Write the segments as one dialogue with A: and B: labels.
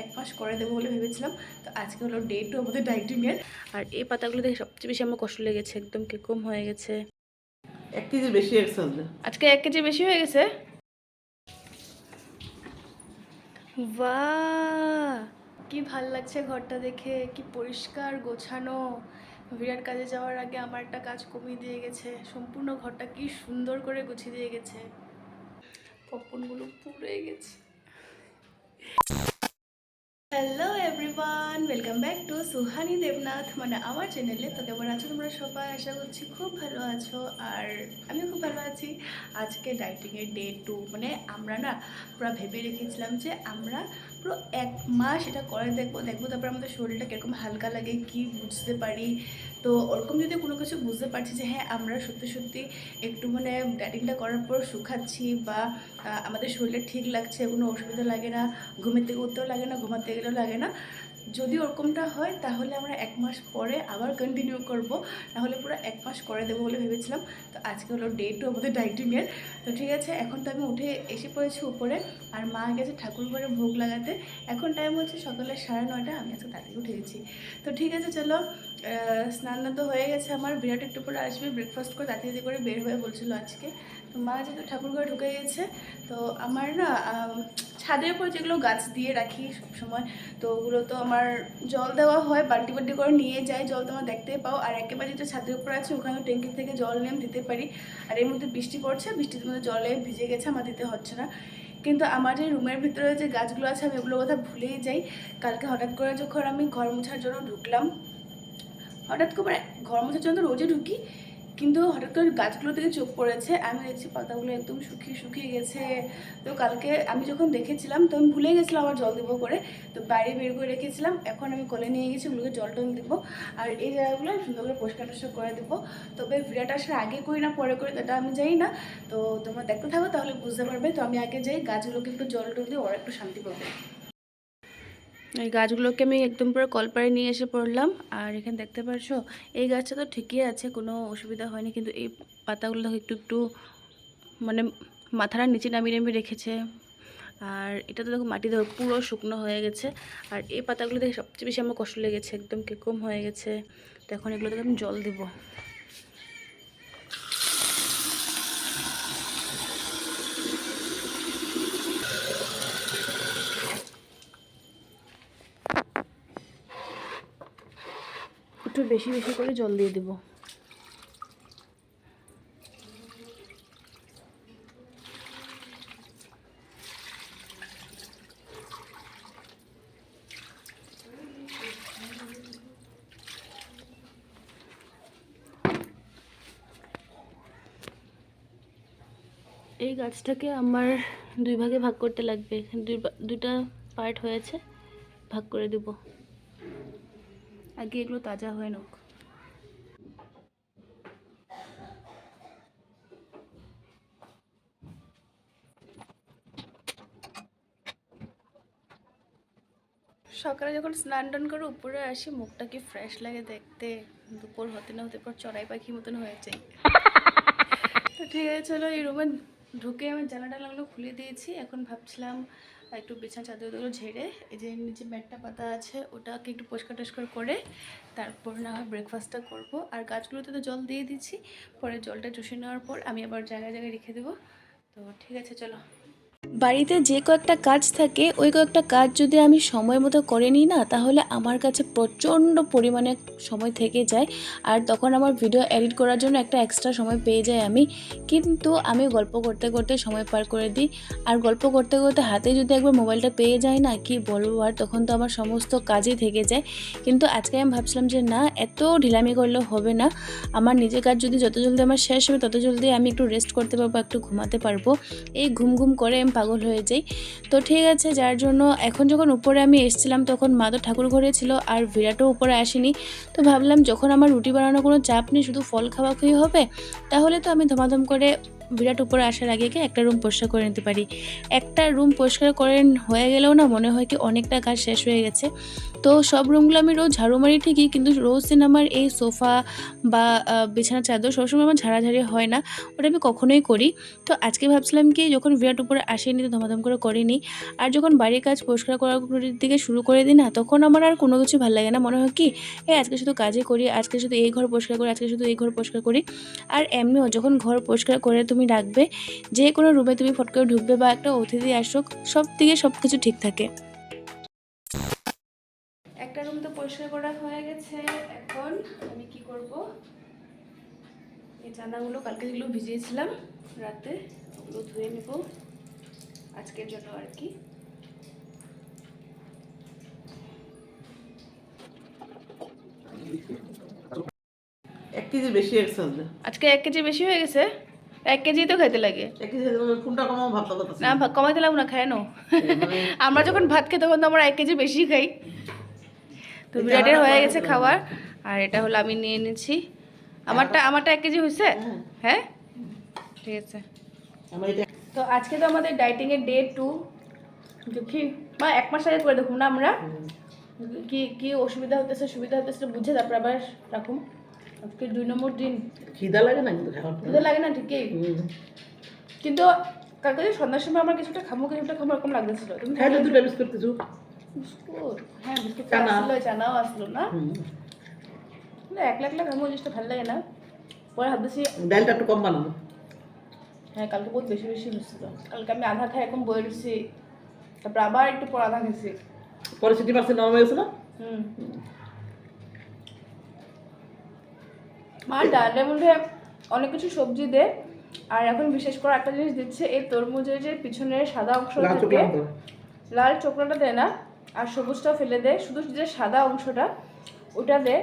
A: এক মাস করে দেবো বলে ভেবেছিলাম। তো আজকে হলো ডে টু আমাদের ডাইটিংয়ের আর এই পাতাগুলো দেখে সবচেয়ে বেশি আমার কষ্ট লেগেছে একদম কীরকম হয়ে গেছে।
B: এক কেজি বেশি
A: আজকে এক কেজি বেশি হয়ে গেছে? বাহ! কি ভালো লাগছে ঘরটা দেখে কি পরিষ্কার গোছানো। বিরাট কাজে যাওয়ার আগে আমার একটা কাজ কমিয়ে দিয়ে গেছে। সম্পূর্ণ ঘরটা কি সুন্দর করে গুছিয়ে দিয়ে গেছে। পপকর্নগুলো পুড়ে গেছে। Hello everyone welcome back to Suhani Debnath মানে আমার চ্যানেলে তো কেমন আছো তোমরা সবাই? আশা করছি খুব ভালো আছো। আর আমিও খুব ভালো আছি। আজকে ডাইটিংয়ের ডে টু মানে আমরা না, পুরো ভেবে রেখেছিলাম যে আমরা পুরো এক মাস এটা করে দেখব দেখব তারপর আমাদের শরীরটা কীরকম হালকা লাগে, কি বুঝতে পারি। তো ওরকম যদি কোনো কিছু বুঝতে পারছি যে হ্যাঁ আমরা সত্যি সত্যি একটু মানে ডাইটিংটা করার পর শুকাচ্ছি বা আমাদের শরীরটা ঠিক লাগছে, কোনো অসুবিধা লাগে না, ঘুমের থেকে উঠতেও লাগে না, ঘুমাতে গেলেও লাগে না যদি ওরকমটা হয়, তাহলে আমরা এক মাস পরে আবার কন্টিনিউ করব। নাহলে পুরো এক মাস করে দেবো বলে ভেবেছিলাম। তো আজকে হলো ডে টু আমাদের ডাইটিংয়ের তো ঠিক আছে, এখন তো আমি উঠে এসে পড়েছি উপরে। আর মা গেছে ঠাকুর ঘরে ভোগ লাগাতে। এখন টাইম হচ্ছে সকালে সাড়ে নয়টা, আমি আজকে তাড়াতাড়ি উঠে গেছি। তো ঠিক আছে, চলো স্নান তো হয়ে গেছে আমার। বিরাট একটু পরে আসবে ব্রেকফাস্ট করে তাড়াতাড়ি করে বের হয়ে বলছিল আজকে। তো মা যেহেতু ঠাকুর ঘরে ঢুকে গেছে তো আমার না ছাদের উপর যেগুলো গাছ দিয়ে রাখি সবসময়, তো ওগুলো তো আমার জল দেওয়া হয় বাল্টি বাল্টি করে নিয়ে যাই, জল তোমরা দেখতে পাও। আর একেবারে যেটা ছাদের উপর আছে ওখানে ট্যাঙ্কি থেকে জল নিয়ে দিতে পারি। আর এর মধ্যে বৃষ্টি পড়ছে, বৃষ্টির মধ্যে জলে ভিজে গেছে, আমার দিতে হচ্ছে না। কিন্তু আমার যে রুমের ভিতরে যে গাছগুলো আছে, আমি ওগুলো কথা ভুলেই যাই। কালকে হঠাৎ করে যখন আমি ঘর মোছার জন্য ঢুকলাম, হঠাৎ করে ঘর মোছার জন্য রোজে ঢুকি কিন্তু হঠাৎ করে গাছগুলো থেকে চোখ পড়েছে, আমি দেখছি পাতাগুলো একদম শুকিয়ে শুকিয়ে গেছে। তো কালকে আমি যখন দেখেছিলাম তো আমি ভুলে গেছিলাম আবার জল দেবো করে। তো বাইরে বের করে রেখেছিলাম, এখন আমি কলে নিয়ে গেছি, ওগুলোকে জল টল দেবো। আর এই জায়গাগুলো সুন্দর করে পরিষ্কার টরিষ্কার করে দেবো। তবে ভিডিওটা আসার আগে করি না, পরে করি, সেটা আমি জানি না। তো তোমরা দেখতে থাকো, তাহলে বুঝতে পারবে। তো আমি আগে যাই, গাছগুলোকে একটু জল টল দিয়ে ওরা একটু শান্তি পাবে। এই গাছগুলোকে আমি একদম পুরো কলপারে নিয়ে এসে পড়লাম। আর এখানে দেখতে পারছ, এই গাছটা তো ঠিকই আছে, কোনো অসুবিধা হয়নি, কিন্তু এই পাতাগুলো একটু একটু মানে মাথার নিচে নামিয়ে নামিয়ে রেখেছে। আর এটা তো দেখো মাটি দেখো পুরো শুকনো হয়ে গেছে। আর এই পাতাগুলো দেখে সবচেয়ে বেশি আমার কষ্ট লেগেছে, একদম কীরকম হয়ে গেছে। তো এখন এগুলো আমি জল দেবো। বেশি বেশি করে জল দিয়ে দেবো। এই গাছটাকে আমার দুই ভাগে ভাগ করতে লাগবে। দুটা পার্ট হয়েছে, ভাগ করে দেব। আগে এগুলো তাজা হয়ে নোক সকালে যখন স্নান টান করে উপরে আসি, মুখটা কি ফ্রেশ লাগে দেখতে। দুপুর হতে না হতে পর চড়াই পাখি মতন হয়ে যায় তো ঠিক আছে, চলো এই রুমে ঢুকে আমি জানা টানাগুলো খুলে দিয়েছি। এখন ভাবছিলাম একটু বিছানা চাদরগুলো ঝেড়ে, এই যে নিচে ম্যাটটা পাতা আছে, ওটাকে একটু পরিষ্কার টস্কার করে তারপর না হয় ব্রেকফাস্টটা করব। আর গাছগুলোতে তো জল দিয়ে দিচ্ছি, পরে জলটা চুষে নেওয়ার পর আমি আবার জায়গায় জায়গায় রেখে দেবো। তো ঠিক আছে, চলো। বাড়িতে যে কয়েকটা কাজ থাকে, ওই কয়েকটা কাজ যদি আমি সময় মতো করে নিই না, তাহলে আমার কাছে প্রচণ্ড পরিমাণে সময় থেকে যায়। আর তখন আমার ভিডিও এডিট করার জন্য একটা এক্সট্রা সময় পেয়ে যাই আমি। কিন্তু আমি গল্প করতে করতে সময় পার করে দিই। আর গল্প করতে করতে হাতে যদি একবার মোবাইলটা পেয়ে যায় না, কি বলব? আর তখন তো আমার সমস্ত কাজই থেকে যায়। কিন্তু আজকে আমি ভাবছিলাম যে, না, এত ঢিলামি করলে হবে না। আমার নিজের কাজ যদি যত জলদি আমার শেষ হবে, তত জলদি আমি একটু রেস্ট করতে পারব, একটু ঘুমাতে পারব। এই ঘুম ঘুম করে আমি পাগল হয়ে যাই। তো ঠিক আছে, যার জন্য এখন যখন উপরে আমি এসছিলাম তখন মা তো ঠাকুর ঘরে ছিল আর বিরাটও উপরে আসেনি। তো ভাবলাম যখন আমার রুটি বানানোর কোনো চাপ নেই, শুধু ফল খাওয়া খেয়ে হবে, তাহলে তো আমি ধমাধম করে বিরাট উপরে আসার আগে একটা রুম পরিষ্কার করে নিতে পারি। একটা রুম পরিষ্কার করেন হয়ে গেলেও না মনে হয় কি অনেকটা কাজ শেষ হয়ে গেছে। তো সব রুমগুলো আমি রোজ ঝাড়ু মারি ঠিকই কিন্তু রোজ দিন আমার এই সোফা বা আহ, বিছানার চাদর সবসময় আমার ঝাড়াঝাড়ি হয় না ওটা আমি কখনোই করি। তো আজকে ভাবছিলাম কি যখন বিরাট উপরে আসেনি তো ধমাধম করে করিনি আর যখন বাড়ির কাজ পরিষ্কার করার দিকে শুরু করে দিই না তখন আমার আর কোনো কিছু ভালো লাগে না মনে হয় কি এই আজকে শুধু কাজই করি আজকে শুধু এই ঘর পরিষ্কার করি আজকে শুধু এই ঘর পরিষ্কার করি। আর এমনিও যখন ঘর পরিষ্কার করে তুমি রাখবে যে কোনো রুমে তুমি ফট করে ঢুকবে বা একটা অতিথি আসুক সব দিকে সব কিছু ঠিক থাকে। একটা রুম তো পরিষ্কার করা হয়ে গেছে। এখন আমি কি করব? এই চানাগুলো কালকে যেগুলো ভিজিয়েছিলাম রাতে ওগুলো ধুয়ে নেব আজকের জন্য আর কি।
B: এক কেজি বেশি
A: আজকে এক কেজি বেশি হয়ে গেছে? এক কেজি তো খাইতে লাগে।
B: কমাও
A: না কমাইতে লাগবো না খায়
B: মানে
A: আমরা যখন ভাত খাই তখন তো আমরা এক কেজি বেশি খাই। তো বিরাটের হয়ে গেছে খাবার আর এটা হলো আমি নিয়ে নিচ্ছি আমারটা আমারটা এক কেজি হয়েছে
B: হ্যাঁ।
A: হ্যাঁ? ঠিক আছে। তো আজকে তো আমাদের ডাইটিং এর ডে টু দেখি। মা এক মাস আগে করে দেখুন না আমরা। কি কি অসুবিধা হতেছে সুবিধা হতেছে বুঝে তারপর আবার রাখুন। আজকে দুই নম্বর দিন।
B: খিদা লাগে না কিন্তু
A: বুঝতে লাগে না ঠিকই। কিন্তু কালকে সন্ধ্যার সময় আমার কিছুটা খামো কিছুটা খামো এরকম লাগতেছিল। তুমি
B: দুটা বিস্কুট কিছু
A: বিস্কুট হ্যাঁ বিস্কুট আসলো চানাও আসলো না? না একলা একলা খামো জিনিসটা ভালো লাগে না। পরে ভাবতেছি
B: ডালটা একটু কম বানাবো।
A: হ্যাঁ কালকে বহুত বেশি বেশি হচ্ছিল কালকে আমি আধা খাই এখন বয়ে রয়েছি তারপর আবার একটু পর আধা খেয়েছি।
B: পরে সিটি পার্সেন্ট নরম হয়ে
A: হুম। মা ডালের মধ্যে অনেক কিছু সবজি দে। আর এখন বিশেষ করে একটা জিনিস দিচ্ছে এই তরমুজের যে পিছনের সাদা অংশ
B: লাল চোকলাটা
A: দেয় না। আর সবুজটাও ফেলে দেয় শুধু যে সাদা অংশটা ওটা দে।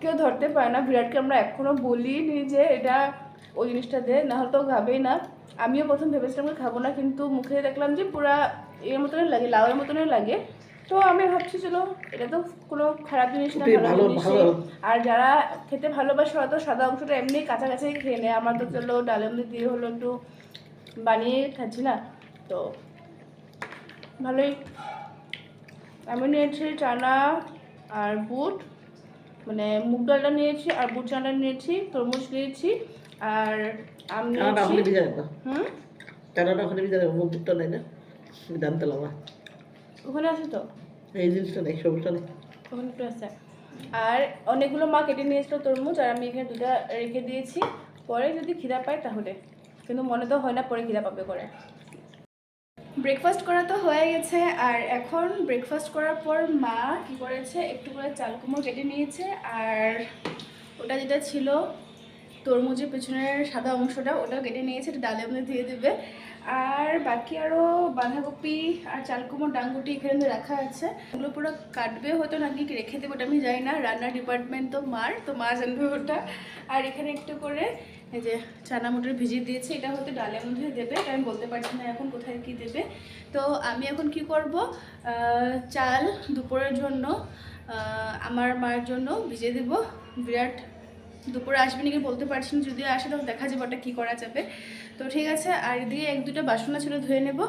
A: কেউ ধরতে পারে না বিরাটকে আমরা এখনও বলিনি যে এটা ওই জিনিসটা দে না হলে তো খাবেই না। আমিও প্রথম ভেবেছিলাম খাব না কিন্তু মুখে দেখলাম যে পুরা এর মতনই লাগে লাউয়ের মতনই লাগে। তো আমি ভাবছি চলো এটা তো কোনো খারাপ জিনিস না ভালো জিনিসই। আর যারা খেতে ভালোবাসে হয়তো সাদা অংশটা এমনি কাছাকাছি খেয়ে নেয়। আমার তো চলো ডালের মধ্যে দিয়ে হলো একটু বানিয়ে খাচ্ছি না তো ভালোই। আমি নিয়েছি চানা আর বুট। মানে মুগ ডালটা নিয়েছি আর বুট চানাটা নিয়েছি তরমুজ নিয়েছি আর আম নিয়েছি। হুম?
B: চানাটা ওখানে ভিজা রাখব মুখটা নেই না? জানতে লাগবা
A: ওখানে আছে তো?
B: এই জিনিসটা নেই সবুজটা নেই।
A: ওখানে একটু আছে। আর অনেকগুলো মা কেটে নিয়েছিল তরমুজ আর আমি এখানে দুটা রেখে দিয়েছি। পরে যদি খিদা পায় তাহলে। কিন্তু মনে তো হয় না পরে খিদা পাবে করে ব্রেকফাস্ট করা তো হয়ে গেছে, আর এখন ব্রেকফাস্ট করার পর মা কি করেছে, একটু করে চাল কুমড়ো কেটে নিয়েছে, আর ওটা যেটা ছিল তরমুজের পেছনের সাদা অংশটা, ওটাও কেটে নিয়েছে, এটা ডালের মধ্যে দিয়ে দেবে। আর বাকি আরও বাঁধাকপি আর চাল কুমড়ো, ডাঙ্গুটি এখানে রাখা আছে। ওগুলো পুরো কাটবে হয়তো নাকি রেখে দেবো, ওটা আমি যাই না, রান্নার ডিপার্টমেন্ট তো মার, তো মা জানবে ওটা। আর এখানে একটু করে এই যে চানা মটর ভিজিয়ে দিয়েছে, এটা হয়তো ডালের মধ্যে দেবে আমি বলতে পারছি না এখন কোথায় কি দেবে। তো আমি এখন কি করব? চাল দুপুরের জন্য আমার মার জন্য ভিজিয়ে দেব। বিরাট দুপুরে আসবে নাকি বলতে পারছি না, যদি আসে তখন দেখা যাবে ওটা কী করা যাবে। তো ঠিক আছে, আর এদিকে এক দুটো বাসন ছিল ধুয়ে নেব।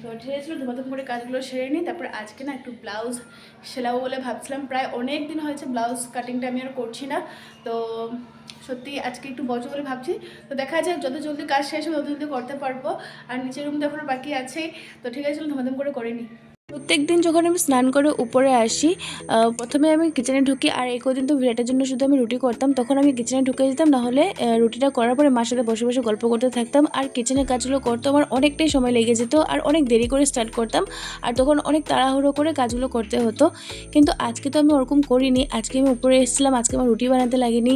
A: তো ঠিক আছে, ধুমাধুম করে কাজগুলো সেরে নিই, তারপর আজকে না একটু ব্লাউজ সেলাবো বলে ভাবছিলাম। প্রায় অনেক দিন হয়েছে ব্লাউজ কাটিংটা আমি আর করছি না। তো সত্যি আজকে একটু বড় করে ভাবছি। তো দেখা যায় যত জলদি কাজ শেষ হবে তত জলদি করতে পারব। আর নিচের রুম তো এখনও বাকি আছেই তো ঠিক আছে, চলো ধমাধম করে করে নিই। প্রত্যেক দিন যখন আমি স্নান করে উপরে আসি প্রথমে আমি কিচেনে ঢুকি আর এই কদিন তো ভিড়াটের জন্য শুধু আমি রুটি করতাম, তখন আমি কিচেনে ঢুকে যেতাম, নাহলে রুটিটা করার পরে মার সাথে বসে বসে গল্প করতে থাকতাম আর কিচেনের কাজগুলো করতে আমার অনেকটাই সময় লেগে যেত আর অনেক দেরি করে স্টার্ট করতাম আর তখন অনেক তাড়াহুড়ো করে কাজগুলো করতে হতো। কিন্তু আজকে তো আমি ওরকম করিনি, আজকে আমি উপরে এসেছিলাম, আজকে আমার রুটি বানাতে লাগেনি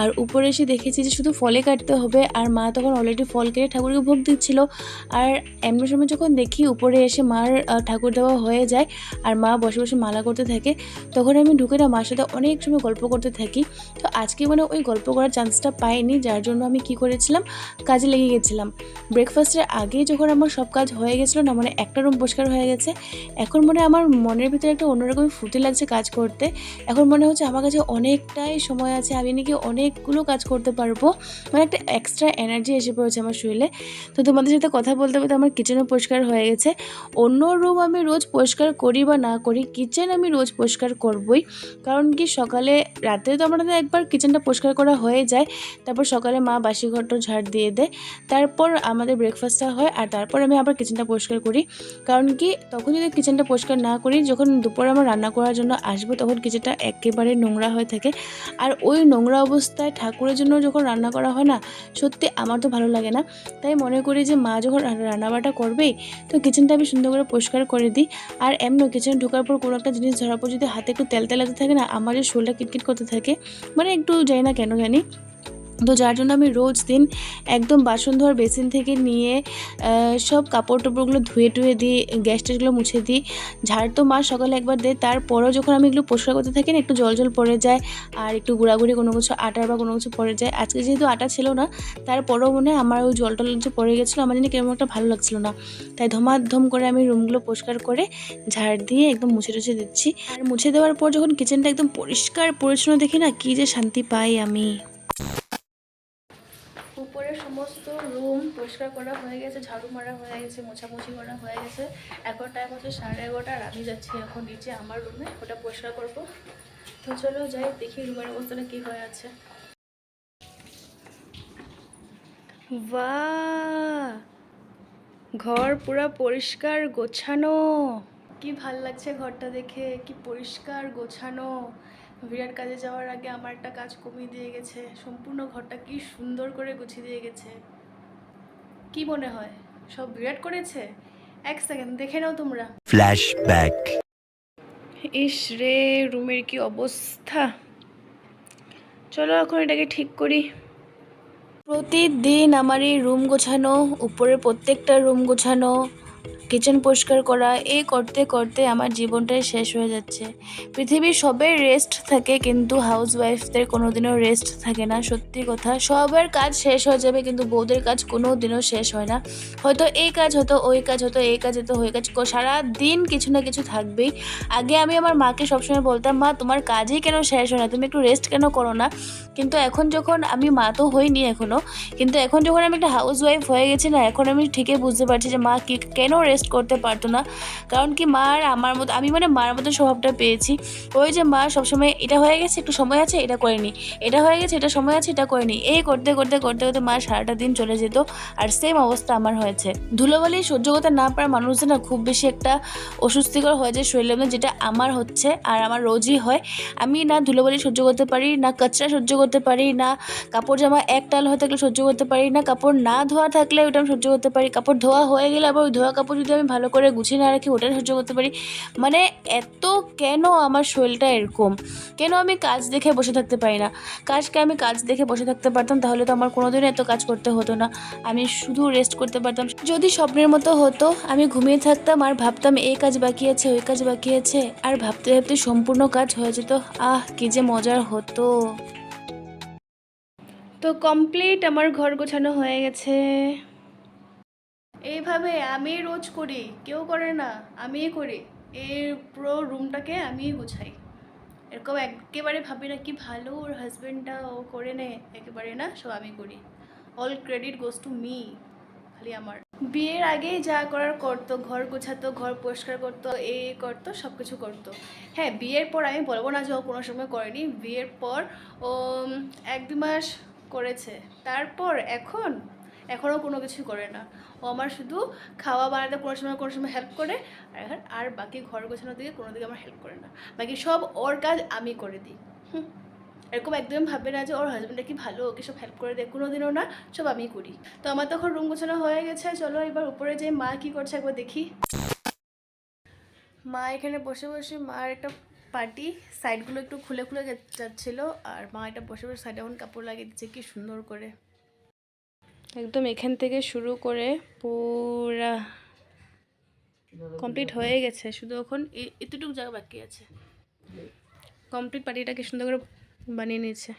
A: আর উপরে এসে দেখেছি যে শুধু ফলে কাটতে হবে আর মা তখন অলরেডি ফল কেটে ঠাকুরকে ভোগ দিচ্ছিল। আর এমনি সময় যখন দেখি উপরে এসে মার ঠাকুর দেওয়া খাওয়া হয়ে যায় আর মা বসে বসে মালা করতে থাকে, তখন আমি ঢুকে না মার সাথে অনেক সময় গল্প করতে থাকি। তো আজকে মানে ওই গল্প করার চান্সটা পাইনি, যার জন্য আমি কি করেছিলাম, কাজে লেগে গেছিলাম। ব্রেকফাস্টের আগে যখন আমার সব কাজ হয়ে গেছিল না মানে একটা রুম পরিষ্কার হয়ে গেছে, এখন মনে আমার মনের ভিতরে একটা অন্যরকম ফুর্তি লাগছে কাজ করতে। এখন মনে হচ্ছে আমার কাছে অনেকটাই সময় আছে, আমি নাকি অনেকগুলো কাজ করতে পারব। মানে একটা এক্সট্রা এনার্জি এসে পড়েছে আমার শরীরে। তো তোমাদের সাথে কথা বলতে বলতে আমার কিচেনও পরিষ্কার হয়ে গেছে। অন্য রুম আমি রোজ পরিষ্কার করি বা না করি কিচেন আমি রোজ পরিষ্কার করবই। কারণ কি সকালে, রাতে তো আমাদের একবার কিচেনটা পরিষ্কার করা হয়ে যায়। তারপর সকালে মা বাসি ঘরটা ঝাড় দিয়ে দেয়। তারপর আমাদের ব্রেকফাস্টটা হয় আর তারপর আমি আবার কিচেনটা পরিষ্কার করি। কারণ কি, তখন যদি কিচেনটা পরিষ্কার না করি, যখন দুপুরে আমার রান্না করার জন্য আসব, তখন কিচেনটা একেবারে নোংরা হয়ে থাকে। আর ওই নোংরা অবস্থায় ঠাকুরের জন্য যখন রান্না করা হয় না, সত্যি আমার তো ভালো লাগে না। তাই মনে করি যে মা যখন রান্না- রান্নাবাটা করবেই, তো কিচেনটা আমি সুন্দর করে পরিষ্কার করে দিই। আর এমন কিচেনে ঢোকার পর কোনো একটা জিনিস ধরার পর যদি হাতে একটু তেল তেলাতে থাকে না, আমার শরীরটা কিটকিট করতে থাকে মানে একটু যাই না কেন জানি তো যার জন্য আমি রোজ দিন একদম বাসন ধোয়ার বেসিন থেকে নিয়ে সব কাপড় টাপড়গুলো ধুয়ে টুয়ে দিই, গ্যাস ট্যাসগুলো মুছে দিই। ঝাড় তো মা সকালে একবার দেয়, তারপরেও যখন আমি এগুলো পরিষ্কার করতে থাকি না, একটু জল জল পড়ে যায় আর একটু গুঁড়াগুড়ি কোনো কিছু আটার বা কোনো কিছু পড়ে যায়। আজকে যেহেতু আটা ছিল না, তারপরেও মনে আমার ওই জল টল যে পড়ে গেছিল, আমার জন্য কেমন একটা ভালো লাগছিল না। তাই ধমাধম করে আমি রুমগুলো পরিষ্কার করে ঝাড় দিয়ে একদম মুছে টুছে দিচ্ছি। আর মুছে দেওয়ার পর যখন কিচেনটা একদম পরিষ্কার পরিচ্ছন্ন দেখি না, কী যে শান্তি পাই আমি উপরে সমস্ত রুম পরিষ্কার করা হয়ে গেছে ঝাড়ু মারা হয়ে গেছে মোছামুছি করা হয়ে গেছে। এখন টাইম হচ্ছে সাড়ে এগারোটা আর আমি যাচ্ছি এখন নিচে আমার রুমে ওটা পরিষ্কার করব। তো চলো যাই দেখি রুমের অবস্থাটা কী হয়ে আছে। ঘর পুরা পরিষ্কার গোছানো। কি ভালো লাগছে ঘরটা দেখে কি পরিষ্কার গোছানো। বিরাট কাজে যাওয়ার আগে আমার একটা কাজ কমিয়ে দিয়ে গেছে সম্পূর্ণ ঘরটা কি সুন্দর করে গুছিয়ে দিয়ে গেছে। কি মনে হয়? সব বিরাট করেছে? এক সেকেন্ড দেখে নাও তোমরা।
C: ফ্ল্যাশব্যাক
A: ইস রে রুমের কি অবস্থা? চলো এখন এটাকে ঠিক করি। প্রতিদিন আমার এই রুম গোছানো উপরে প্রত্যেকটা রুম গোছানো কিচেন পরিষ্কার করা, এই করতে করতে আমার জীবনটাই শেষ হয়ে যাচ্ছে। পৃথিবীর সবের রেস্ট থাকে, কিন্তু হাউস ওয়াইফদের কোনোদিনও রেস্ট থাকে না, সত্যি কথা। সবার কাজ শেষ হয়ে যাবে, কিন্তু বউদের কাজ কোনো দিনও শেষ হয় না। হয়তো এই কাজ হতো, ওই কাজ হতো, এই কাজ হতো, ওই কাজ সারা দিন কিছু না কিছু থাকবেই। আগে আমি আমার মাকে সবসময় বলতাম, মা, তোমার কাজই কেন শেষ হয় না? তুমি একটু রেস্ট কেন করো না? কিন্তু এখন যখন আমি মা তো হইনি এখনও কিন্তু এখন যখন আমি একটা হাউস ওয়াইফ হয়ে গেছি না, এখন আমি ঠিকই বুঝতে পারছি যে, মা, কি কেন রেস্ট করতে পারতো না। কারণ কি মার আমার মতো, আমি মানে মার মতো স্বভাবটা পেয়েছি। ওই যে মা সবসময় এটা হয়ে গেছে, একটু সময় আছে, এটা করেনি এটা হয়ে গেছে, এটা সময় আছে, এটা করেনি এই করতে করতে করতে করতে মা সারাটা দিন চলে যেত আর সেম অবস্থা আমার হয়েছে। ধুলোবালি সহ্য করতে না পারা মানুষদের না খুব বেশি একটা অস্বস্তিকর হয়ে যায় শরীরের মধ্যে যেটা আমার হচ্ছে আর আমার রোজই হয়। আমি না ধুলোবালি সহ্য করতে পারি, না কচরা সহ্য করতে পারি, না কাপড় জামা এক টাল হয়ে থাকলে সহ্য করতে পারি, না কাপড় না ধোয়া থাকলে ওটা আমি সহ্য করতে পারি। কাপড় ধোয়া হয়ে গেলে আবার ওই ধোয়া কাপড় যদি আমি ভালো করে গুছিয়ে না রাখি ওটা সহ্য করতে পারি। মানে এত কেন আমার শরীরটা এরকম? কেন আমি কাজ দেখে বসে থাকতে পারি না? কাজকে আমি কাজ দেখে বসে থাকতে পারতাম, তাহলে তো আমার কোনোদিনও এত কাজ করতে হতো না। আমি শুধু রেস্ট করতে পারতাম। যদি স্বপ্নের মতো হতো, আমি ঘুমিয়ে থাকতাম আর ভাবতাম, এই কাজ বাকি আছে, ওই কাজ বাকি আছে। আর ভাবতে ভাবতে সম্পূর্ণ কাজ হয়ে যেত। আহ, কি যে মজার হতো। তো কমপ্লিট আমার ঘর গোছানো হয়ে গেছে। এইভাবে আমি রোজ করি, কেউ করে না, আমিই করি। এই পুরো রুমটাকে আমিই গুছাই। এরকম একেবারে ভাবি না কি ভালো ওর হাজব্যান্ডটা ও করে নেয় একেবারে না, সব আমি করি। All credit goes to me খালি আমার। বিয়ের আগেই যা করার করতো, ঘর গোছাতো, ঘর পরিষ্কার করতো, এ করতো সব কিছু করতো। হ্যাঁ বিয়ের পর আমি বলব না যে ও কোনো সময় করেনি, বিয়ের পর ও এক দু মাস করেছে। তারপর এখন এখনও কোনো কিছু করে না। ও আমার শুধু খাওয়া বানাতে কোনো সময় কোনো সময় হেল্প করে, আর এখন আর বাকি ঘর গোছানোর দিকে কোনো দিকে আমার হেল্প করে না। বাকি সব ওর কাজ আমি করে দিই। হুম। এরকম একদম ভাববে না যে ওর হাজব্যান্ডটা কি ভালো, ওকে সব হেল্প করে দেয় কোনো দিনও না, সব আমি করি। তো আমার তখন রুম গোছানো হয়ে গেছে, চলো এবার উপরে যে মা কি করছে একবার দেখি। মা এখানে বসে বসে মার একটা পার্টি সাইডগুলো একটু খুলে খুলে যাচ্ছিল, আর মা এটা বসে বসে সাইডে এখন কাপড় লাগিয়ে দিচ্ছে, কি সুন্দর করে। একদম এখান থেকে শুরু করে পুরা কমপ্লিট হয়ে গেছে। শুধু এখন এতটুকু জায়গা বাকি আছে। কমপ্লিট পার্টিটাকে সুন্দর করে বানিয়ে নিয়েছে।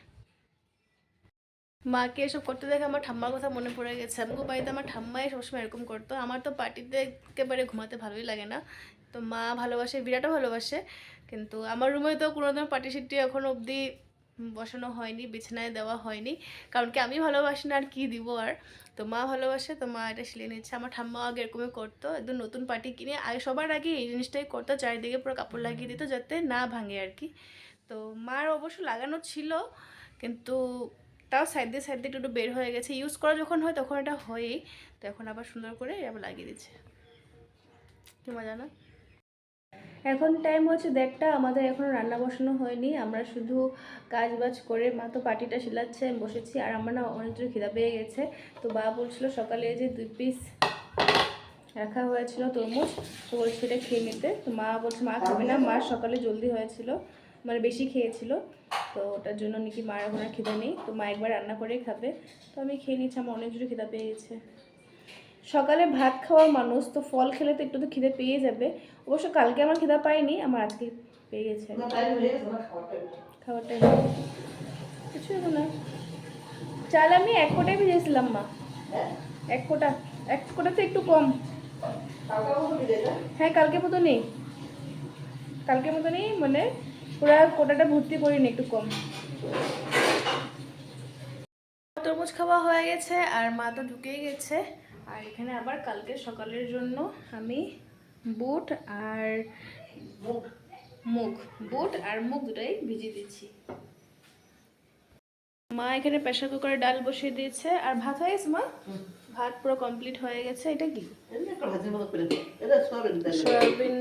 A: মাকে এসব করতে দেখে আমার ঠাম্মার কথা মনে পড়ে গেছে। আমাকে বাড়িতে আমার ঠাম্মাই সবসময় এরকম করতো। আমার তো পার্টিতে একেবারে ঘুমাতে ভালোই লাগে না। তো মা ভালোবাসে বিরাটও ভালোবাসে। কিন্তু আমার রুমে তো কোনো পার্টি সিটি এখনও অবধি বসানো হয়নি, বিছানায় দেওয়া হয়নি। কারণ কি আমি ভালোবাসি না আর কি দিব আর? তো মা ভালোবাসে, তো মা এটা সিলিয়ে নিচ্ছে। আমার ঠাম্মা আগে এরকমই করতো, একদম নতুন পার্টি কিনে আগে সবার আগে এই জিনিসটাই করতো, চারিদিকে পুরো কাপড় লাগিয়ে দিত যাতে না ভাঙে আর কি। তো মার অবশ্য লাগানো ছিল, কিন্তু তাও সাইড দিয়ে সাইড দিয়ে একটু একটু বের হয়ে গেছে। ইউজ করা যখন হয় তখন এটা হয়েই, তো এখন আবার সুন্দর করে আবার লাগিয়ে দিচ্ছে। কি মজা না? এখন টাইম হচ্ছে দেড়টা, আমাদের এখনও রান্না বসানো হয়নি, আমরা শুধু কাজ বাজ করে মা তো পাটিটা শিলাচ্ছে আমি বসেছি, আর আমার না অনেক জোর খিদা পেয়ে গেছে। তো বাবা বলছিল সকালে যে দুই পিস রাখা হয়েছিল তরমুজ, তো বলছে এটা খেয়ে নিতে। তো মা বলছে, মা খাবে না মার সকালে জলদি হয়েছিল মানে বেশি খেয়েছিল, তো ওটার জন্য নাকি মার এখন আর খিদা নেই, তো মা একবার রান্না করেই খাবে। তো আমি খেয়ে নিচ্ছি, আমার অনেক জোরে খিদা পেয়ে গেছে। সকালে ভাত খাওয়ার মানুষ তো ফল খেলে তো একটু তো খিদে পেয়ে যাবে। অবশ্য কালকে আমার খিদা পাইনি আমার আজকে পেয়ে গেছে। টাইম কিছু এখন না। চাল আমি এক কোটাই ভেজেছিলাম মা। এক কোটা এক কোটাতে একটু কম। হ্যাঁ কালকে মতো নেই। কালকে মতো নেই মানে পুরো কোটাটা ভর্তি করিনি একটু কম। তরমুজ খাওয়া হয়ে গেছে আর মা তো ঢুকেই গেছে। আর এখানে আবার কালকে সকালের জন্য আমি বুট আর মুগ। বুট আর মুগ দুটাই ভিজিয়ে দিচ্ছি। মা এখানে প্রেশার কুকারে ডাল বসিয়ে দিয়েছে। আর ভাত হয়ে গেছে মা? ভাত পুরো কমপ্লিট হয়ে গেছে। এটা কি?
B: ভাজির মতো। সয়াবিন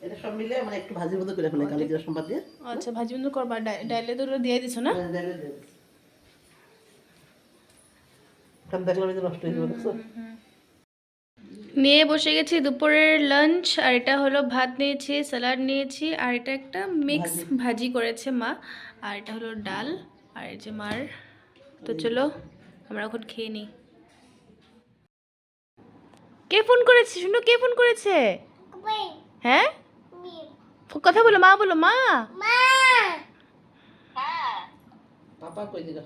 B: এটা সব মিলে মানে একটু ভাজির মতো করে ফেলে। কালি জিরা দিয়ে।
A: আচ্ছা ভাজি বন্ধু করবা। ডাই- ডাইলে ওটা দিয়ে দিছো না?
B: হ্যাঁ, দিয়ে দিচ্ছি। কারণ দেখলাম যে নষ্ট হয়ে যাবে দেখছ?
A: নিয়ে বসে গেছি দুপুরের লাঞ্চ আর এটা হলো ভাত নিয়েছি স্যালাড নিয়েছি আর এটা একটা মিক্স ভাজি। করেছে মা। আর এটা হলো ডাল আর এই যে মার। তো চলো আমরা এখন খেয়ে নিই। কে ফোন করেছে? শুনো কে ফোন করেছে? হ্যাঁ? কথা বলো মা বলো মা।
B: পাপা কই দিল?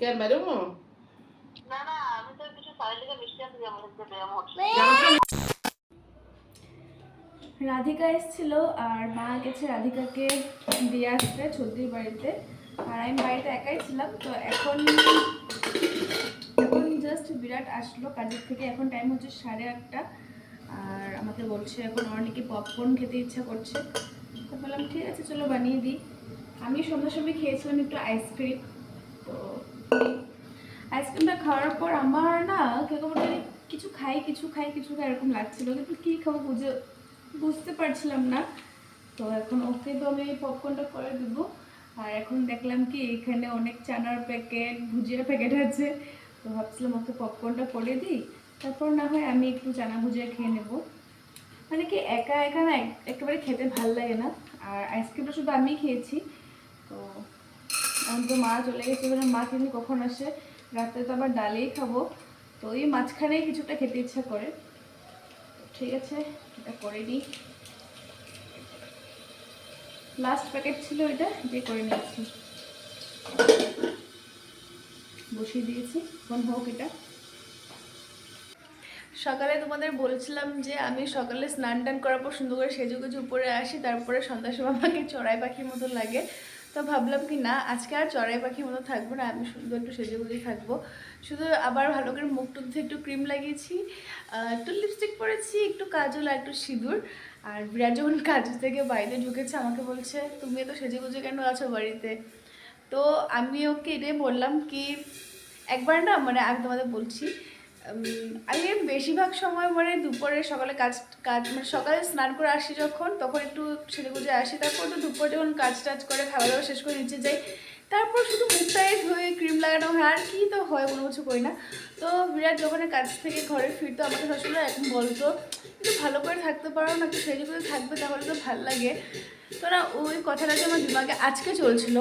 B: কেন ম্যাডাম
A: রাধিকা এসেছিল আর মা গেছে রাধিকাকে দিয়ে আসতে ছদ্রির বাড়িতে। আর আমি বাড়িতে একাই ছিলাম তো এখন এখন জাস্ট বিরাট আসলো কাজের থেকে। এখন টাইম হচ্ছে সাড়ে আটটা। আর আমাকে বলছে এখন অনেকে পপকর্ন খেতে ইচ্ছা করছে। তো বললাম ঠিক আছে চলো বানিয়ে দিই। আমি সন্ধ্যার সময় খেয়েছিলাম একটু আইসক্রিম তো আইসক্রিমটা খাওয়ার পর আমার না কেমন জানি কিছু খাই কিছু খাই কিছু খাই এরকম লাগছিল, কিন্তু কী খাব বুঝে, বুঝতে পারছিলাম না। তো এখন ওকে তো আমি পপকর্নটা করে দেবো। আর এখন দেখলাম কি, এখানে অনেক চানার প্যাকেট ভুজিয়ার প্যাকেট আছে। তো ভাবছিলাম ওকে পপকর্নটা করে দিই। তারপর না হয় আমি একটু চানা ভুজিয়া খেয়ে নেব। মানে কি, একা একা না এক- একেবারে খেতে ভালো লাগে না। আর আইসক্রিমটা শুধু আমি খেয়েছি। তো এখন তো মা চলে গেছে, এবারে মা কিন্তু কখন আসে? রাতে তো আবার ডালেই খাব। তো ওই মাঝখানেই কিছুটা খেতে ইচ্ছা করে। ঠিক আছে, এটা করে নিই। লাস্ট প্যাকেট ছিল এটা যে করে নিয়েছি। বসিয়ে দিয়েছি, এখন হোক এটা। সকালে তোমাদের বলছিলাম যে আমি সকালে স্নান টান করার পর সুন্দর করে সেজে গুজে উপরে আসি, তারপরে সন্ধ্যার সময় আমাকে চড়াই পাখির মতো লাগে। তো ভাবলাম কি না, আজকে আর চড়াই পাখির মতো থাকব না, আমি সুন্দর একটু সেজে গুজে থাকব। শুধু আবার ভালো করে মুখ টুক একটু ক্রিম লাগিয়েছি একটু লিপস্টিক পরেছি, একটু কাজল আর একটু সিঁদুর। আর বিরাট যখন কাজ থেকে বাইরে ঢুকেছে, আমাকে বলছে, তুমি তো সেজে গুজে কেন আছো বাড়িতে? তো আমি ওকে এটাই বললাম কি, একবার না মানে আমি তোমাদের বলছি আমি বেশিরভাগ সময় মানে দুপুরে সকালে কাজ কাজ মানে সকালে স্নান করে আসি যখন, তখন একটু সেরে আসি, তারপর তো দুপুরে যখন কাজ টাজ করে খাওয়া দাওয়া শেষ করে নিচে যাই, তারপর শুধু মুখটাই ধুয়ে ক্রিম লাগানো হয়, আর কি তো হয়, কোনো কিছু করি না। তো বিরাট যখন কাজ থেকে ঘরে ফিরতো, আমাকে সবসময় এখন বলতো, একটু ভালো করে থাকতে পারো না, একটু গুজে থাকবে, তাহলে তো ভালো লাগে। তো না ওই কথাটা যে আমার দিমাগে আজকে চলছিল,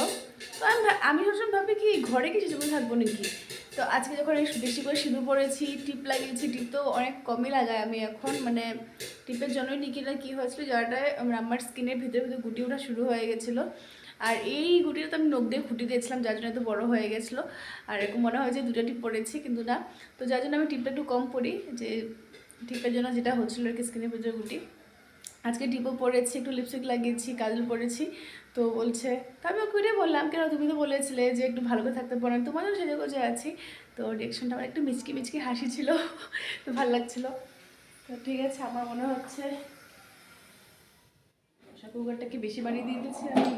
A: তো আমি আমি সবসময় ভাবি কি, ঘরে কিছু গুজে থাকব নাকি? তো আজকে যখন বেশি করে সিঁদুর পরেছি, টিপ লাগিয়েছি, টিপ তো অনেক কমই লাগাই আমি এখন মানে টিপের জন্যই নিকিটা কী হয়েছিল যাটায় আমার স্কিনের ভিতরে ভিতরে গুটি ওঠা শুরু হয়ে গেছিল। আর এই গুটিটা তো আমি নখ দিয়ে খুঁটি দিয়েছিলাম, যার জন্য এত বড় হয়ে গেছিল। আর এরকম মনে হয় যে দুটো টিপ পরেছি, কিন্তু না। তো যার জন্য আমি টিপটা একটু কম পরি, যে টিপের জন্য যেটা হচ্ছিল আর কি, স্কিনের ভিতরে গুটি। আজকে টিপও পরেছি, একটু লিপস্টিক লাগিয়েছি, কাজল পরেছি। তো বলছে, তো আমি ওকে বললাম, কেন তুমি তো বলেছিলে যে একটু ভালো করে থাকতে পারো তোমাদেরও সেজে গোজে আছি। তো রিয়েকশনটা আমার একটু মিচকি মিচকি হাসি ছিল, তো ভালো লাগছিল। তো ঠিক আছে, আমার মনে হচ্ছে কুকারটা কি বেশি বাড়িয়ে দিয়ে দিচ্ছি? আমি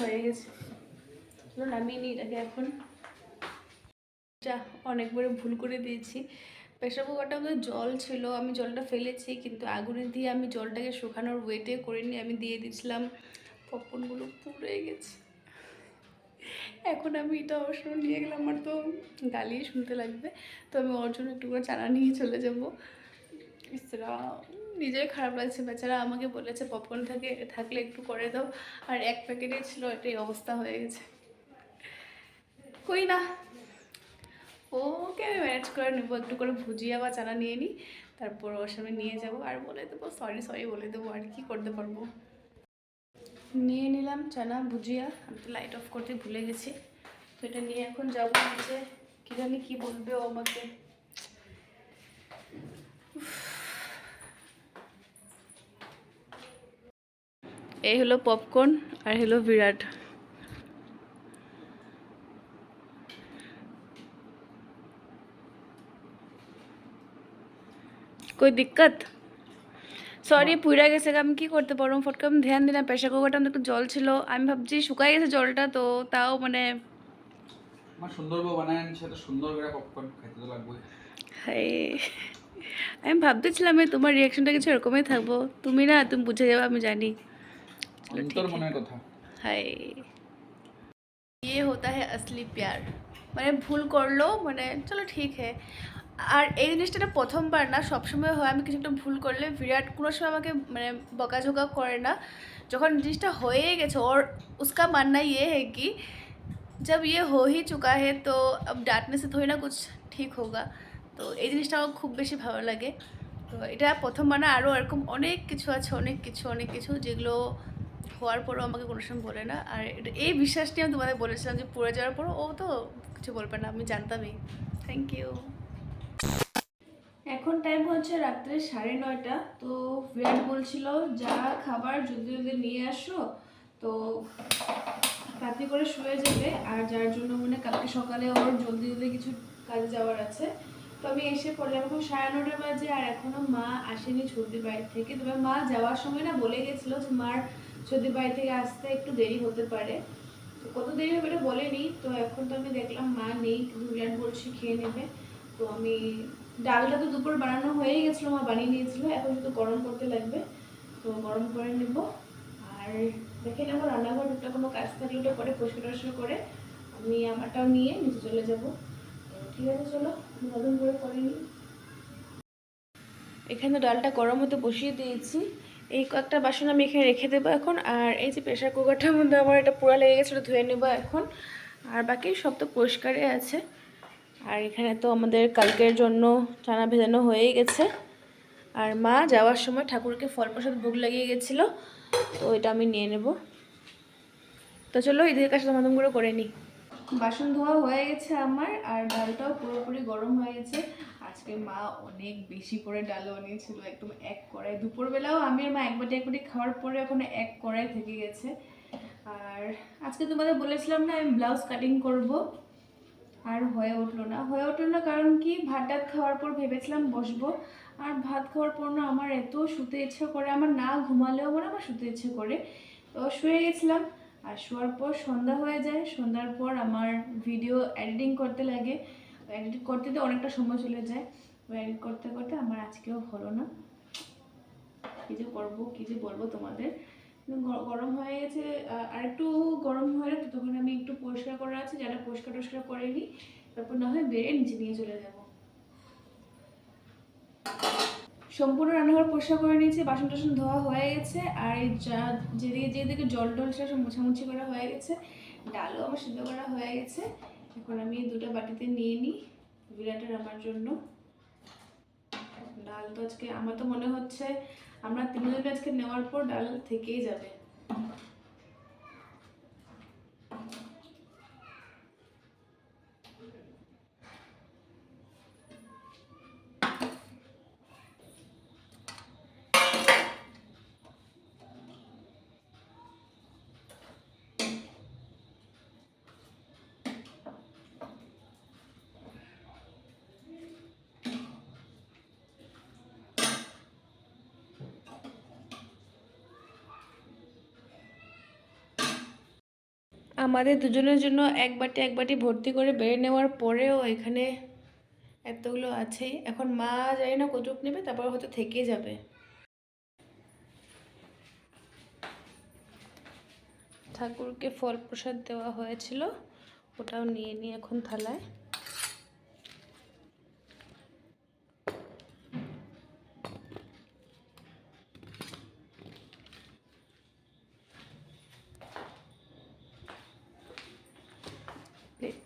A: হয়ে গেছে। নামিয়ে নিই এটাকে এখন। যা অনেকবারে ভুল করে দিয়েছি। প্রেশার কুকারটা মধ্যে জল ছিল, আমি জলটা ফেলেছি, কিন্তু আগুনে দিয়ে আমি জলটাকে শুকানোর ওয়েটে করে নিয়ে আমি দিয়ে দিয়েছিলাম পপকর্নগুলো পুড়ে গেছে। এখন আমি এটা অবশ্য নিয়ে গেলে আমার তো গালি শুনতে লাগবে। তো আমি ওর জন্য একটু করে চানা নিয়ে চলে যাব। ইসরা, নিজেই খারাপ লাগছে, বেচারা আমাকে বলেছে পপকর্ন থাকে, থাকলে একটু করে দাও। আর এক প্যাকেটে ছিল, এটাই অবস্থা হয়ে গেছে। কই না। ওকে আমি ম্যানেজ করে নেব, একটু করে ভুজিয়া বা চানা নিয়ে নিই তারপর ওর সামনে নিয়ে যাব। আর বলে দেবো সরি সরি বলে দেবো, আর কি করতে পারব। নিয়ে নিলাম চানা, ভুজিয়া, আমি তো লাইট অফ করতে ভুলে গেছি। তো এটা নিয়ে এখন যাব নিচে কী জানি কী বলবে ও আমাকে। এই হলো পপকর্ন আর হলো বিরাট। कोई दिक्कत সরি পুইরা গেছে আমি কি করতে পারবো ফটকে আমি ধ্যান দিলাম প্রেশার কুকারটা একটু জল ছিল আমি ভাবছি শুকাই গেছে জলটা তো তাও মানে
C: আমার সুন্দর বউ বানায় আনছে তো সুন্দর করে পপকর্ন খেতে তো লাগবে
A: হাই আমি ভাবতেছিলাম এই তোমার রিয়াকশনটা কিছু এরকমই থাকবো তুমি না তুমি বুঝে যাবে আমি জানি
C: অন্তর মনের কথা
A: হাই ইয়ে হতা হ্যাঁ আসলি প্যার মানে ভুল করলো মানে চলো ঠিক হ্যাঁ আর এই জিনিসটা না প্রথমবার না সবসময় হয় আমি কিছু একটা ভুল করলে বিরাট কোনো সময় আমাকে মানে বকাঝোকা করে না যখন জিনিসটা হয়ে গেছে ওর उसका मानना ये है कि जब ये हो ही चुका है तो अब डांटने से थोड़ी ना कुछ ঠিক होगा তো এই জিনিসটা আমার খুব বেশি ভালো লাগে তো এটা প্রথমবার না আরও এরকম অনেক কিছু আছে অনেক কিছু অনেক কিছু যেগুলো হওয়ার পরও আমাকে কোনো সময় বলে না আর এটা এই বিশ্বাসটি আমি তোমাদের বলেছিলাম যে পড়ে যাওয়ার পরও ও তো কিছু বলবে না আমি জানতামই থ্যাংক ইউ এখন টাইম হচ্ছে রাত্রে সাড়ে নয়টা, তো বিরাট বলছিল, যা খাবার যদি যদি নিয়ে আসো। তো তাড়াতাড়ি করে শুয়ে যাবে, আর যার জন্য মানে কালকে সকালে ওর জলদি জলদি কিছু কাজে যাওয়ার আছে। তো আমি এসে পড়লাম, এখন সাড়ে নটা বাজে, আর এখনও মা আসেনি ছর্দির বাড়ি থেকে। তবে মা যাওয়ার সময় না বলে গেছিল যে, মার ছর্দির বাড়ি থেকে আসতে একটু দেরি হতে পারে। তো কত দেরি হবে বলেনি, তো এখন তো আমি দেখলাম মা নেই কিন্তু বলছি খেয়ে নেবে। তো আমি ডালটা তো দুপুর বানানো হয়েই গেছিল, মা বানিয়ে নিয়েছিল, এখন শুধু গরম করতে লাগবে। তো গরম করে নেব। আর দেখে নেব রান্নাঘর টুকটা কোনো কাজ থাকলে ওটা করে পরিষ্কার টরিষ্কার করে আমি আমারটাও নিয়ে নিচে চলে যাব। ঠিক আছে, চলো নতুন করে করে নিই। এখানে ডালটা গরম হতে বসিয়ে দিয়েছি। এই কয়েকটা বাসন আমি এখানে রেখে দেবো এখন। আর এই যে প্রেশার কুকারটার মধ্যে আমার এটা পুরা লেগে গেছিল, ধুয়ে নেব এখন। আর বাকি সব তো পরিষ্কারই আছে। আর এখানে তো আমাদের কালকের জন্য চানা ভেজানো হয়েই গেছে। আর মা যাওয়ার সময় ঠাকুরকে ফল প্রসাদ ভোগ লাগিয়ে গেছিল, তো এটা আমি নিয়ে নেব। তো চলো এদের কাছে সমাধান করে করে নিই। বাসন ধোয়া হয়ে গেছে আমার, আর ডালটাও পুরোপুরি গরম হয়ে গেছে। আজকে মা অনেক বেশি করে ডাল বানিয়েছিল, একদম এক কড়াই। দুপুরবেলাও আমি আর মা এক বাটি এক বাটি খাওয়ার পরে এখন এক কড়াই থেকে গেছে। আর আজকে তোমাদের বলেছিলাম না, আমি ব্লাউজ কাটিং করব। আর হয়ে উঠল না। হয়ে উঠল না কারণ কি? ভাত টাত খাওয়ার পর ভেবেছিলাম বসবো। আর ভাত খাওয়ার পর না আমার এত শুতে ইচ্ছে করে, আমার না ঘুমালেও মানে আমার শুতে ইচ্ছে করে। তো শুয়ে গেছিলাম। আর শোয়ার পর সন্ধ্যা হয়ে যায়। সন্ধ্যার পর আমার ভিডিও এডিটিং করতে লাগে। এডিট করতে তো অনেকটা সময় চলে যায়। এডিট করতে করতে আমার আজকেও হলো না। কী যে করব, কী যে বলব তোমাদের। গরম হয়ে গেছে আর একটু গরম হয়ে তো তখন আমি একটু পরিষ্কার করা আছে, যারা পরিষ্কার টরিষ্কার করেনি, তারপর না হয় বেড়ে নিচে নিয়ে চলে যাব। সম্পূর্ণ রান্নাঘর পরিষ্কার করে নিয়েছি, বাসন টাসন ধোয়া হয়ে গেছে, আর যা যেদিকে যেদিকে জল টল সেটা সব মোছামুছি করা হয়ে গেছে, ডালও আমার সিদ্ধ করা হয়ে গেছে। এখন আমি দুটো বাটিতে নিয়ে নিই বিরাটের আমার জন্য। ডাল তো আজকে আমার তো মনে হচ্ছে আমরা তিনজনকে আজকে নেওয়ার পর ডাল থেকেই যাবে। আমাদের দুজনের জন্য এক বাটি এক বাটি ভর্তি করে বেড়ে নেওয়ার পরেও এখানে এতগুলো আছেই। এখন মা জানি না কতটুক নেবে, তারপর হয়তো থেকে যাবে। ঠাকুরকে ফল প্রসাদ দেওয়া হয়েছিল, ওটাও নিয়ে নিই এখন থালায়।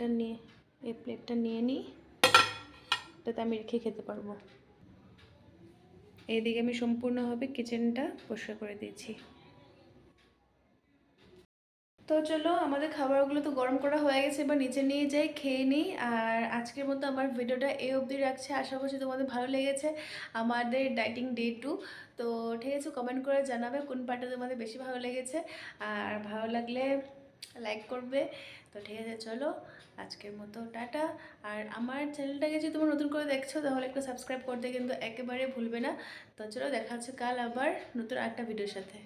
A: প্লেটটা নিয়ে, এই প্লেটটা নিয়ে নিই যাতে আমি রেখে খেতে পারব। এইদিকে আমি সম্পূর্ণভাবে কিচেনটা পরিষ্কার করে দিয়েছি। তো চলো, আমাদের খাবারগুলো তো গরম করা হয়ে গেছে, এবার নিচে নিয়ে যাই, খেয়ে নিই। আর আজকের মতো আমার ভিডিওটা এই অবধি রাখছে। আশা করছি তোমাদের ভালো লেগেছে আমাদের ডাইটিং ডে টু তো ঠিক আছে কমেন্ট করে জানাবে কোন পার্টটা তোমাদের বেশি ভালো লেগেছে। আর ভালো লাগলে লাইক করবে। তো ঠিক আছে, চলো। আজকের মতো, টাটা। আর আমার চ্যানেলটাকে যদি তোমরা নতুন করে দেখছ, তাহলে একটু সাবস্ক্রাইব করতে কিন্তু একেবারে ভুলবে না। তাছাড়াও দেখা হচ্ছে কাল আবার নতুন একটা ভিডিওর সাথে।